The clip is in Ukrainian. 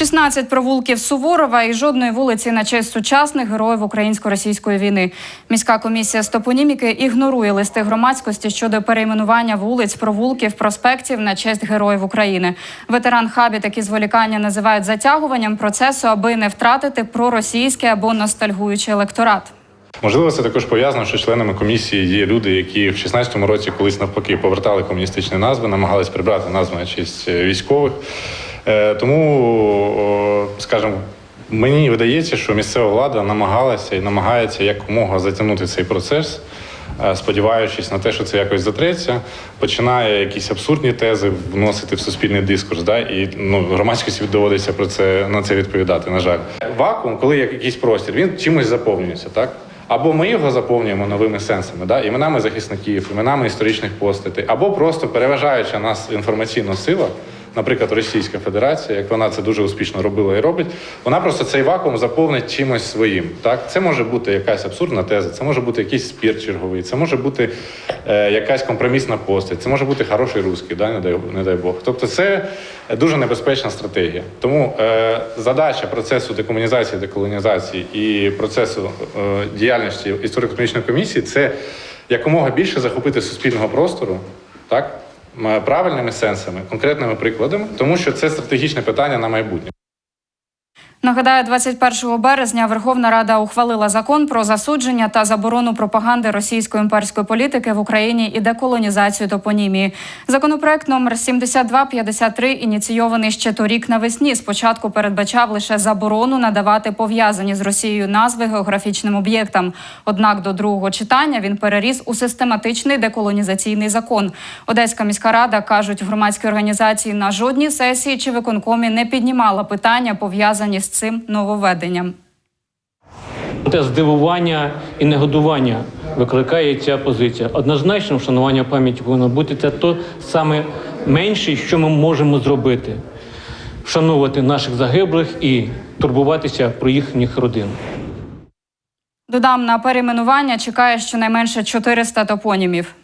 16 провулків Суворова і жодної вулиці на честь сучасних героїв українсько-російської війни. Міська комісія з топоніміки ігнорує листи громадськості щодо перейменування вулиць, провулків, проспектів на честь героїв України. Ветеран хабі такі зволікання називають затягуванням процесу, аби не втратити проросійський або ностальгуючий електорат. Можливо, це також пов'язано, що членами комісії є люди, які в 16-му році колись навпаки повертали комуністичні назви, намагались прибрати назви на честь е, військових. Е, Тому, скажімо, мені видається, що місцева влада намагалася і намагається якомога затягнути цей процес, е, сподіваючись на те, що це якось затреться, починає якісь абсурдні тези вносити в суспільний дискурс. Да? І ну, громадськості доводиться про це на це відповідати. На жаль, вакуум, коли є якийсь простір, він чимось заповнюється, так? Або ми його заповнюємо новими сенсами, да? іменами захисників, іменами історичних постатей, або просто переважаюча нас інформаційна сила, наприклад, Російська Федерація, як вона це дуже успішно робила і робить, вона просто цей вакуум заповнить чимось своїм. Так? Це може бути якась абсурдна теза, це може бути якийсь спір черговий, це може бути е, якась компромісна постать, це може бути хороший русський, да? не, дай, не дай Бог. Тобто це дуже небезпечна стратегія. Тому е, задача процесу декомунізації, деколонізації і процесу е, діяльності історико-економічної комісії це якомога більше захопити суспільного простору, так? Правильними сенсами, конкретними прикладами, тому що це стратегічне питання на майбутнє. Нагадаю, 21 березня Верховна Рада ухвалила закон про засудження та заборону пропаганди російської імперської політики в Україні і деколонізацію топонімії. Законопроект номер 7253 ініційований ще торік навесні. Спочатку передбачав лише заборону надавати пов'язані з Росією назви географічним об'єктам. Однак до другого читання він переріс у систематичний деколонізаційний закон. Одеська міська рада кажуть, в громадській організації на жодній сесії чи виконкомі не піднімала питання пов'язані з цим нововведенням. Те здивування і негодування викликає ця позиція. Однозначно, вшанування пам'яті повинно бути це то саме менше, що ми можемо зробити. Вшановувати наших загиблих і турбуватися про їхніх родин. Додам на перейменування чекає щонайменше 400 топонімів.